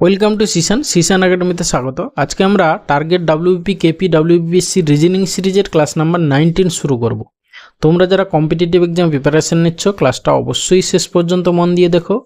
Welcome to Sisan Sisan একাডেমিতে স্বাগত। আজকে আমরা target WP KP WBSC reasoning সিরিজের ক্লাস নাম্বার নাইনটিন শুরু করব। তোমরা যারা কম্পিটিটিভ এক্সাম প্রিপারেশন নিচ্ছ ক্লাসটা অবশ্যই শেষ পর্যন্ত মন দিয়ে দেখো।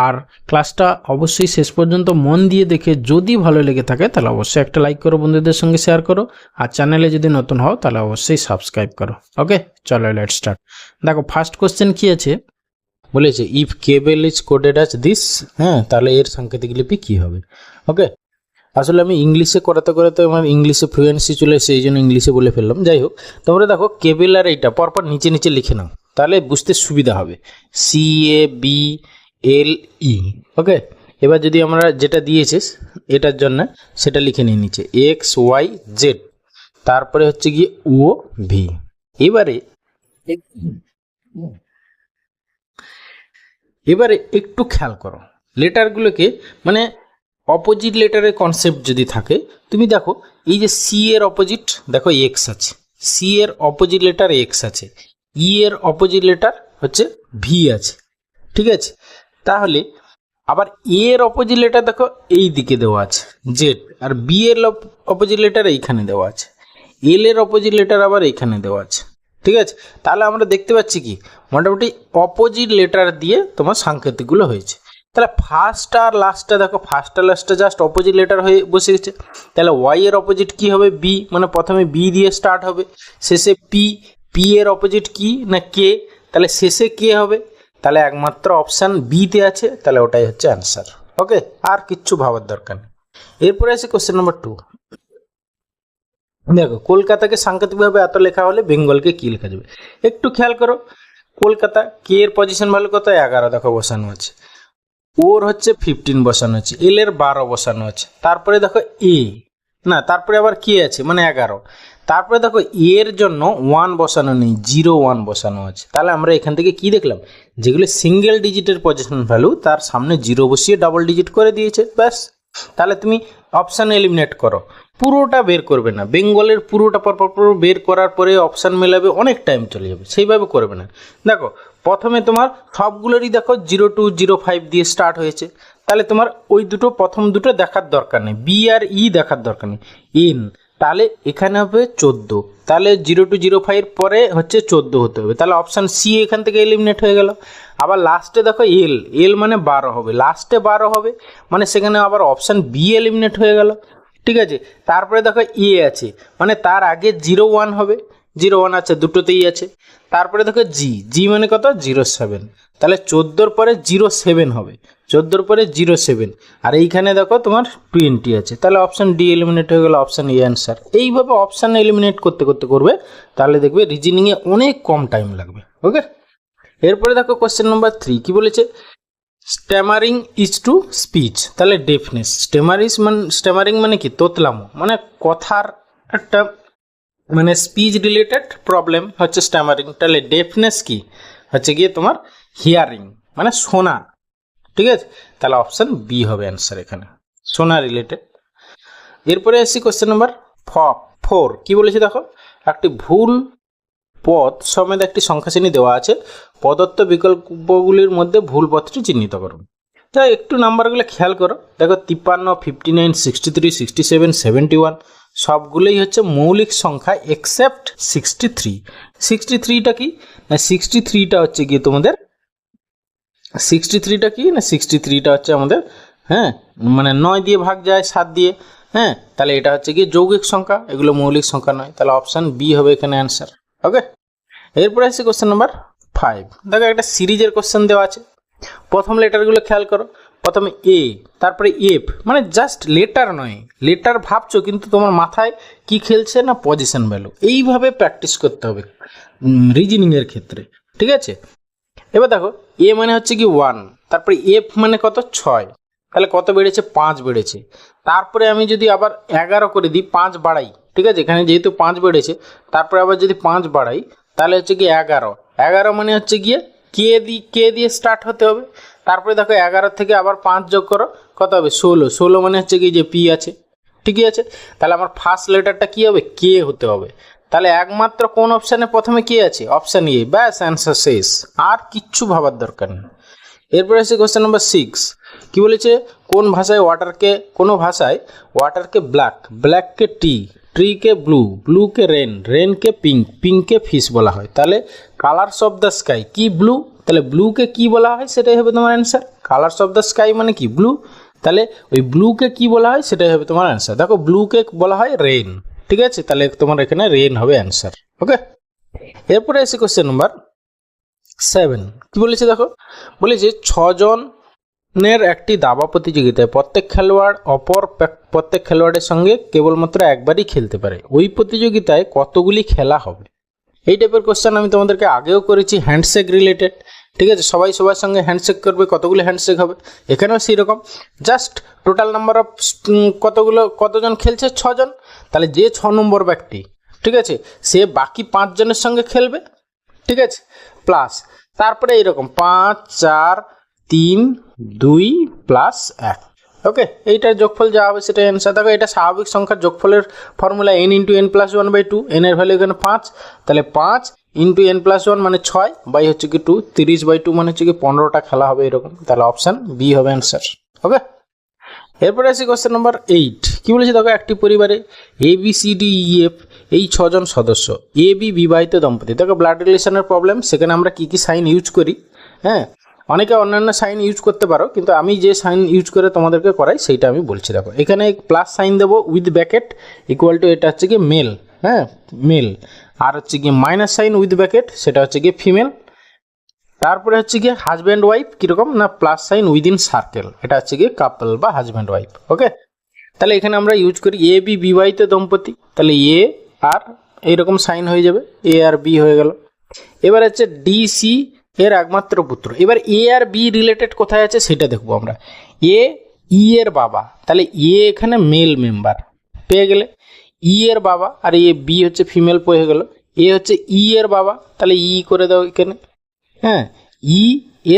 আর ক্লাসটা অবশ্যই শেষ পর্যন্ত মন দিয়ে দেখে যদি ভালো লেগে থাকে, তাহলে অবশ্যই একটা লাইক করো, বন্ধুদের সঙ্গে শেয়ার করো। আর চ্যানেলে যদি নতুন হও, তাহলে অবশ্যই সাবস্ক্রাইব করো। ওকে চলো লেট স্টার্ট দেখো ফার্স্ট কোশ্চেন কী আছে? বলেছে if cable is coded as this হ্যাঁ তাহলে এর সাংকেতিক লিপি কী হবে? ওকে আসলে আমি ইংলিশে করাতে করাতে আমার ইংলিশে ফ্লুয়েন্সি চলে এসে এই জন্য ইংলিশে বলে ফেললাম। যাই হোক, তোমরা দেখো কেবল আর এইটা পরপর নিচে নিচে লিখে নাও, তাহলে বুঝতে সুবিধা হবে। সি এ বি এল ই ওকে এবার যদি আমরা যেটা দিয়েছে, এটার জন্য সেটা লিখে নিই নিচে এক্স ওয়াই জেড তারপরে হচ্ছে গিয়ে ও ভি এবারে এবারে একটু খেয়াল করো। লেটারগুলোকে মানে অপোজিট লেটারের কনসেপ্ট যদি থাকে, তুমি দেখো, এই যে সি এর অপোজিট দেখো এক্স আছে। সি এর অপোজিট লেটার এক্স আছে। ই এর অপোজিট লেটার হচ্ছে ভি আছে। ঠিক আছে? তাহলে, আবার এ এর অপোজিট লেটার দেখো, এই দিকে দেওয়া আছে জেড আর বি এর অপোজিট লেটার এইখানে দেওয়া আছে। এল এর অপোজিট লেটার আবার এইখানে দেওয়া আছে। ঠিক আছে? তাহলে আমরা দেখতে পাচ্ছি কি? মোটামুটি অপোজিট লেটার দিয়ে তোমার সাংকেতিকগুলো হয়েছে। তাহলে ফার্স্ট আর লাস্টটা দেখো ফার্স্ট আর লাস্টটা জাস্ট অপোজিট লেটার হয়ে বসে গেছে। তাহলে ওয়াই এর অপোজিট কি হবে? বি মানে প্রথমে বি দিয়ে স্টার্ট হবে। শেষে পি পি এর অপোজিট কি না কে তাহলে শেষে কে হবে। তাহলে একমাত্র অপশান বিতে আছে। তাহলে ওটাই হচ্ছে অ্যান্সার ওকে আর কিচ্ছু ভাবার দরকার নেই। এরপরে আছে কোশ্চেন নাম্বার টু দেখো, কলকাতাকে সাংকেতিকভাবে এত লেখা হলে বেঙ্গলকে কি লেখা যাবে? একটু খেয়াল করো, কলকাতা কে এর পজিশন ভালো কত? এগারো, দেখো, বসানো আছে। ওর হচ্ছে ফিফটিন বসানো আছে এল এর বারো বসানো আছে। তারপরে দেখো এ না, তারপরে আবার কে আছে মানে এগারো। তারপরে দেখো এর জন্য ওয়ান বসানো নেই জিরো ওয়ান বসানো আছে। তাহলে আমরা এখান থেকে কি দেখলাম? যেগুলো সিঙ্গেল ডিজিটের পজিশন ভ্যালু তার সামনে জিরো বসিয়ে ডাবল ডিজিট করে দিয়েছে, ব্যাস। তাহলে তুমি অপশান এলিমিনেট করো। পুরোটা বের করবে না। বেঙ্গলের পুরোটা পরপর পুরো বের করার পরে অপশান মেলাবে, অনেক টাইম চলে যাবে। সেইভাবে করবে না। দেখো, প্রথমে তোমার সবগুলোরই দেখো জিরো টু জিরো ফাইভ দিয়ে স্টার্ট হয়েছে। তাহলে তোমার ওই দুটো, প্রথম দুটো দেখার দরকার নেই। বি আর ই দেখার দরকার নেই। এন তাহলে এখানে হবে চোদ্দ। তাহলে জিরো টু জিরো ফাইভ পরে হচ্ছে চোদ্দ হতে হবে। তাহলে অপশান সি এখান থেকে এলিমিনেট হয়ে গেল। আবার লাস্টে দেখো এল এল মানে বারো হবে। লাস্টে বারো হবে মানে সেখানে আবার অপশান বি এলিমিনেট হয়ে গেল। ঠিক আছে? তারপরে দেখো এ আছে। মানে তার আগে জিরো ওয়ান হবে। জিরো ওয়ান আছে, দুটোতেই আছে। তারপরে দেখো জি জি মানে কত? জিরো সেভেন তাহলে চোদ্দোর পরে জিরো সেভেন হবে। চোদ্দোর পরে জিরো সেভেন আর এইখানে দেখো তোমার টোয়েন্টি আছে। তাহলে অপশান ডি এলিমিনেট হয়ে গেলো অপশান এ অ্যান্সার এইভাবে অপশান এলিমিনেট করতে করতে করবে, তাহলে দেখবে রিজনিংয়ে অনেক কম টাইম লাগবে। ওকে এরপরে দেখো কোশ্চেন নাম্বার থ্রি কী বলেছে? স্ট্যামারিং ইজ টু স্পিচ তাহলে ডেফনেস স্টেমারিস মানে স্ট্যামারিং মানে কি? তোতলামো। মানে কথার একটা মানে স্পিচ রিলেটেড প্রবলেম হচ্ছে স্ট্যামারিং তাহলে ডেফনেস কি? হচ্ছে গিয়ে তোমার হিয়ারিং মানে শোনা। ঠিক আছে? তাহলে অপশান বি হবে অ্যান্সার এখানে। শোনা রিলেটেড এরপরে আসছি কোশ্চেন নাম্বার ফ ফোর কী বলেছে দেখো? একটি ভুল পদ সমেত একটি সংখ্যা শ্রেণি দেওয়া আছে। প্রদত্ত বিকল্পগুলির মধ্যে ভুল পথটি চিহ্নিত করুন। তা একটু নাম্বারগুলো খেয়াল করো। দেখো তিপ্পান্ন fifty nine sixty three sixty seven seventy one সবগুলোই হচ্ছে মৌলিক সংখ্যা এক্সেপ্ট সিক্সটি থ্রি সিক্সটি থ্রিটা কি? না সিক্সটি থ্রিটা হচ্ছে গিয়ে তোমাদের সিক্সটি থ্রিটা কি? না সিক্সটি থ্রিটা হচ্ছে আমাদের হ্যাঁ মানে নয় দিয়ে ভাগ যায়, সাত দিয়ে হ্যাঁ তাহলে এটা হচ্ছে গিয়ে যৌগিক সংখ্যা। এগুলো মৌলিক সংখ্যা নয়। তাহলে অপশান বি হবে এখানে অ্যান্সার ওকে এরপরে আসছে কোশ্চেন নাম্বার ফাইভ দেখো, একটা সিরিজের কোশ্চেন দেওয়া আছে। প্রথম লেটারগুলো খেয়াল করো। প্রথমে এ তারপরে এফ মানে জাস্ট লেটার নয়। লেটার ভাবছ, কিন্তু তোমার মাথায় কি খেলছে না পজিশন ভ্যালু এইভাবে প্র্যাকটিস করতে হবে রিজনিংয়ের ক্ষেত্রে। ঠিক আছে? এবার দেখো এ মানে হচ্ছে কি ওয়ান তারপরে এফ মানে কত? ছয়। তাহলে কত বেড়েছে? পাঁচ বেড়েছে। তারপরে আমি যদি আবার এগারো করে দিই, পাঁচ বাড়াই। ঠিক আছে? এখানে যেহেতু পাঁচ বেড়েছে, তারপরে আবার যদি পাঁচ বাড়াই, তাহলে হচ্ছে কি এগারো। এগারো মানে হচ্ছে গিয়ে কে দি, কে দিয়ে স্টার্ট হতে হবে? তারপরে দেখো এগারো থেকে আবার পাঁচ যোগ করো, কত হবে? ষোলো। ষোলো মানে হচ্ছে কি যে পি আছে। ঠিকই আছে? তাহলে আমার ফার্স্ট লেটারটা কী হবে? কে হতে হবে। তাহলে একমাত্র কোন অপশানে প্রথমে কে আছে? অপশান এ ব্যাস অ্যান্সার শেষ। আর কিচ্ছু ভাবার দরকার নেই। এরপরে আছে কোশ্চেন নাম্বার সিক্স কি বলেছে? কোন ভাষায় ওয়াটারকে কোনো ভাষায় ওয়াটারকে ব্ল্যাক ব্ল্যাককে টি ট্রিকে ব্লু ব্লুকে রেন রেনকে পিঙ্ক পিঙ্ককে ফিশ বলা হয়। তাহলে কালার্স অফ দ্য স্কাই কি ব্লু তাহলে ব্লুকে কি বলা হয়? সেটাই হবে তোমার answer colours of the sky মানে কি? ব্লু তাহলে ওই ব্লুকে কি বলা হয়? সেটাই হবে তোমার অ্যান্সার দেখো ব্লুকে বলা হয় রেন ঠিক আছে? তাহলে তোমার এখানে রেন হবে অ্যান্সার ওকে এরপরে এসে কোশ্চেন নাম্বার সেভেন কি বলেছে দেখো? বলেছে ছজনের একটি দাবা প্রতিযোগিতায় প্রত্যেক খেলোয়াড় অপর প্রত্যেক খেলোয়াড়ের সঙ্গে কেবলমাত্র একবারই খেলতে পারে। ওই প্রতিযোগিতায় কতগুলি খেলা হবে? এই টাইপের কোশ্চেন আমি তোমাদেরকে আগেও করেছি হ্যান্ডশেক রিলেটেড ঠিক আছে? সবাই সবার সঙ্গে হ্যান্ডশেক করবে, কতগুলি হ্যান্ডশেক হবে, এখানেও সেই রকম জাস্ট টোটাল নাম্বার অফ কতগুলো, কতজন খেলছে? ছজন। তাহলে যে ছ নম্বর ব্যক্তি, ঠিক আছে? সে বাকি পাঁচজনের সঙ্গে খেলবে, ঠিক আছে? প্লাস তারপরে এইরকম, পাঁচ, চার তিন, দুই প্লাস এক। ওকে এইটার যোগফল যা হবে সেটা অ্যান্সার দেখো, এটা স্বাভাবিক সংখ্যার যোগফলের formula n into n plus one by two n এর ভ্যালু এখানে পাঁচ। তাহলে পাঁচ ইন্টু এন প্লাস ওয়ান মানে ছয় বাই হচ্ছে কি টু তিরিশ বাই টু মানে হচ্ছে কি পনেরোটা খেলা হবে এরকম। তাহলে অপশান বি হবে অ্যান্সার ওকে এরপরে আসি কোশ্চেন নাম্বার এইট কি বলেছে? দেখো, একটি পরিবারে A B C D E F এই ছজন সদস্য। এ বি বিবাহিত দম্পতি। দেখো ব্লাড রিলেশনের প্রবলেম সেখানে আমরা কী কী সাইন ইউজ করি? হ্যাঁ? অনেকে অন্যান্য সাইন ইউজ করতে পারো, কিন্তু আমি যে সাইন ইউজ করে তোমাদেরকে করাই, সেইটা আমি বলছি দেখো। এখানে প্লাস সাইন দেবো উইথ ব্যাকেট ইকুয়াল টু এটা হচ্ছে কি মেল হ্যাঁ? মেল আর হচ্ছে কি মাইনাস সাইন উইথ ব্যাকেট সেটা হচ্ছে কি ফিমেল তারপরে হচ্ছে গিয়ে হাজব্যান্ড ওয়াইফ কীরকম? না প্লাস সাইন উইদিন সার্কেল এটা হচ্ছে গিয়ে কাপল বা হাজব্যান্ড ওয়াইফ ওকে তাহলে এখানে আমরা ইউজ করি এ বি বিবাহিত দম্পতি, তাহলে এ আর এইরকম সাইন হয়ে যাবে এ আর বি হয়ে গেল। এবার হচ্ছে ডি সি এর একমাত্র পুত্র। এবার এ আর বি রিলেটেড কোথায় আছে সেটা দেখব আমরা। এ ই এর বাবা। তাহলে এ এখানে মেল মেম্বার পেয়ে গেলে ই এর বাবা আর এ বি হচ্ছে ফিমেল পেয়ে গেল। এ হচ্ছে ই এর বাবা। তাহলে ই করে দাও এখানে। হ্যাঁ ই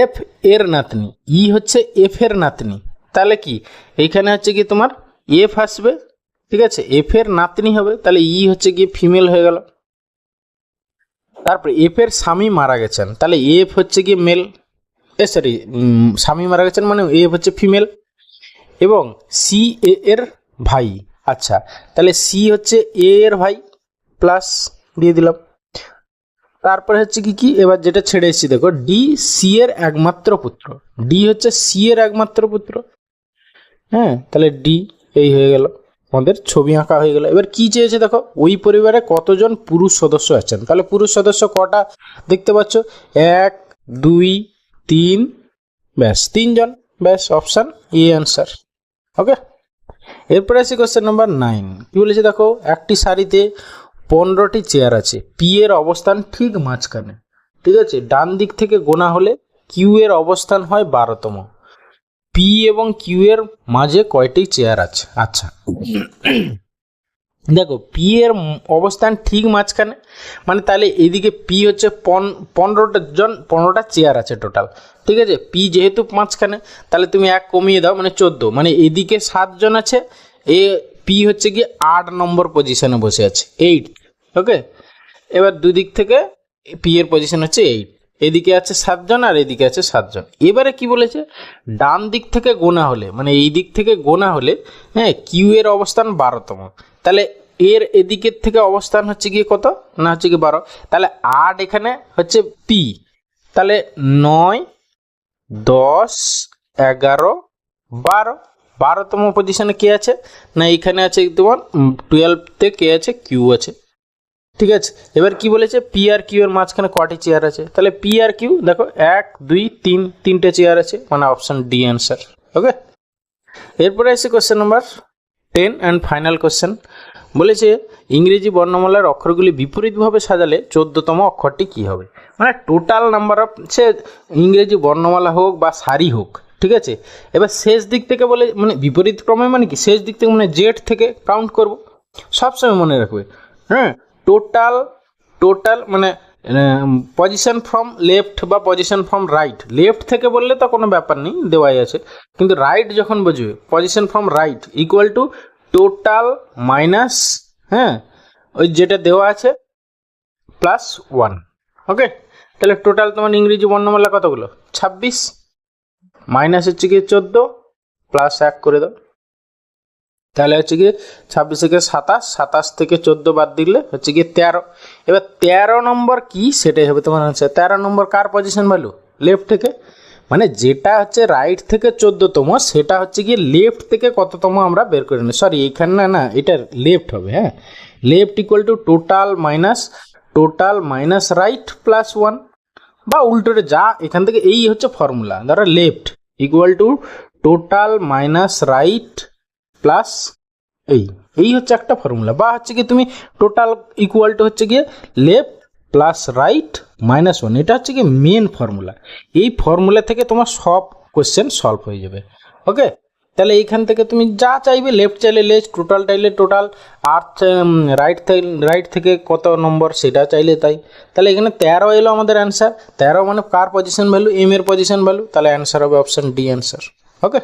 এফ এর নাতনি। ই হচ্ছে এফ এর নাতনি। তাহলে কি? এইখানে হচ্ছে কি তোমার এফ আসবে। ঠিক আছে? এফ এর নাতনি হবে। তাহলে ই হচ্ছে কি ফিমেল হয়ে গেল। তারপরে এফ এর স্বামী মারা গেছেন। তাহলে এফ হচ্ছে কি মেল এ সরি স্বামী মারা গেছেন মানে এফ হচ্ছে ফিমেল এবং সি এ এর ভাই। আচ্ছা তাহলে সি হচ্ছে এ এর ভাই প্লাস দিয়ে দিলাম। তারপরে হচ্ছে কি কি? এবার যেটা ছেড়ে এসেছি, দেখো ডি সি এর একমাত্র পুত্র। ডি হচ্ছে সি এর একমাত্র পুত্র। হ্যাঁ তাহলে ডি এই হয়ে গেল। আমাদের ছবি আঁকা হয়ে গেল। এবার কি চেয়েছে দেখো, ওই পরিবারে কতজন পুরুষ সদস্য আছেন? তাহলে পুরুষ সদস্য কটা? দেখতে পাচ্ছ, এক, দুই, তিন, ব্যাস, তিনজন। ব্যাস অপশান এ অ্যান্সার ওকে এরপরে আছে কোশ্চেন নাম্বার নাইন কি বলেছে দেখো, একটি সারিতে পনেরোটি চেয়ার আছে। পি এর অবস্থান ঠিক মাঝখানে। ঠিক আছে, ডান দিক থেকে গোনা হলে কিউ এর অবস্থান হয় বারোতম। পি এবং কিউ এর মাঝে কয়টি চেয়ার আছে? আচ্ছা। দেখো পি এর অবস্থান ঠিক মাঝখানে মানে তাহলে এদিকে পি হচ্ছে পন, পনেরোটা জন, পনেরোটা চেয়ার আছে টোটাল ঠিক আছে? পি যেহেতু মাঝখানে, তাহলে তুমি এক কমিয়ে দাও মানে চোদ্দ মানে এদিকে সাতজন আছে, এ পি হচ্ছে কি আট নম্বর পজিশনে বসে আছে এইট ওকে এবার দুদিক থেকে পি এর পজিশন হচ্ছে এইট এদিকে আছে সাতজন আর এদিকে আছে সাতজন। এবারে কি বলেছে? ডান দিক থেকে গোনা হলে মানে এই দিক থেকে গোনা হলে হ্যাঁ কিউ এর অবস্থান বারোতম। তাহলে এর এদিকের থেকে অবস্থান হচ্ছে গিয়ে কত? না, হচ্ছে কি বারো। তাহলে আট এখানে হচ্ছে পি তাহলে নয়, দশ, এগারো, বারো। বারোতম পজিশনে কে আছে? না, এখানে আছে তোমার টুয়েলভতে কে আছে? কিউ আছে। ঠিক আছে? এবার কি বলেছে? পি আর কিউ এর মাঝখানে কটি চেয়ার আছে? তাহলে পি আর কিউ দেখো, এক, দুই, তিন, তিনটে চেয়ার আছে। মানে অপশন ডি অ্যান্সার ওকে এরপরে আছে question number ten and final question বলেছে, ইংরেজি বর্ণমালার অক্ষরগুলি বিপরীতভাবে সাজালে চোদ্দতম অক্ষরটি কি হবে? মানে টোটাল নাম্বার অফ সে ইংরেজি বর্ণমালা হোক বা সারি হোক, ঠিক আছে? এবার শেষ দিক থেকে বলে মানে বিপরীত ক্রমে মানে কি? শেষ দিক থেকে মানে জেড থেকে কাউন্ট করব। সবসময় মনে রাখবে হ্যাঁ? টোটাল টোটাল মানে পজিশন ফ্রম লেফট বা পজিশন ফ্রম রাইট লেফট থেকে বললে তো কোনো ব্যাপার নেই, দেওয়াই আছে। কিন্তু রাইট যখন বুঝবে position from right equal to total minus হ্যাঁ ওই যেটা দেওয়া আছে প্লাস ওয়ান ওকে তাহলে টোটাল তোমার ইংরেজি বর্ণমালা কতগুলো? ছাব্বিশ। মাইনাস হচ্ছে গিয়ে চোদ্দ। প্লাস এক করে দাও। তাহলে হচ্ছে গিয়ে ছাব্বিশ থেকে সাতাশ সাতাশ থেকে চোদ্দ বাদ দিলে হচ্ছে গিয়ে তেরো। এবার তেরো নম্বর কি? সেটাই হবে তোমার আনসার তেরো নম্বর কার পজিশন ভ্যালু লেফট থেকে। মানে যেটা হচ্ছে রাইট থেকে চোদ্দতম, সেটা হচ্ছে গিয়ে লেফট থেকে কততম আমরা বের করে নিই সরি এখানে না না, এটা লেফট হবে হ্যাঁ। Left equal to total minus total minus right plus one বা উল্টোটা যা, এখান থেকে এই হচ্ছে ফর্মুলা ধরো left equal to total minus right plus এই। এই হচ্ছে একটা ফর্মুলা বা হচ্ছে কি তুমি টোটাল ইকুয়াল টু হচ্ছে গিয়ে left plus right minus one এটা হচ্ছে কি মেন ফর্মুলা এই ফর্মুলা থেকে তোমার সব কোশ্চেন সলভ হয়ে যাবে। ওকে তাহলে এইখান থেকে তুমি যা চাইবে লেফট চাইলে লেফট টোটাল চাইলে টোটাল আর রাইট রাইট থেকে কত নম্বর সেটা চাইলে তাই। তাহলে এখানে তেরো এলো আমাদের অ্যান্সার তেরো মানে কার পজিশন ভ্যালু এম এর পজিশন ভ্যালু তাহলে অ্যান্সার হবে অপশন ডি অ্যান্সার ওকে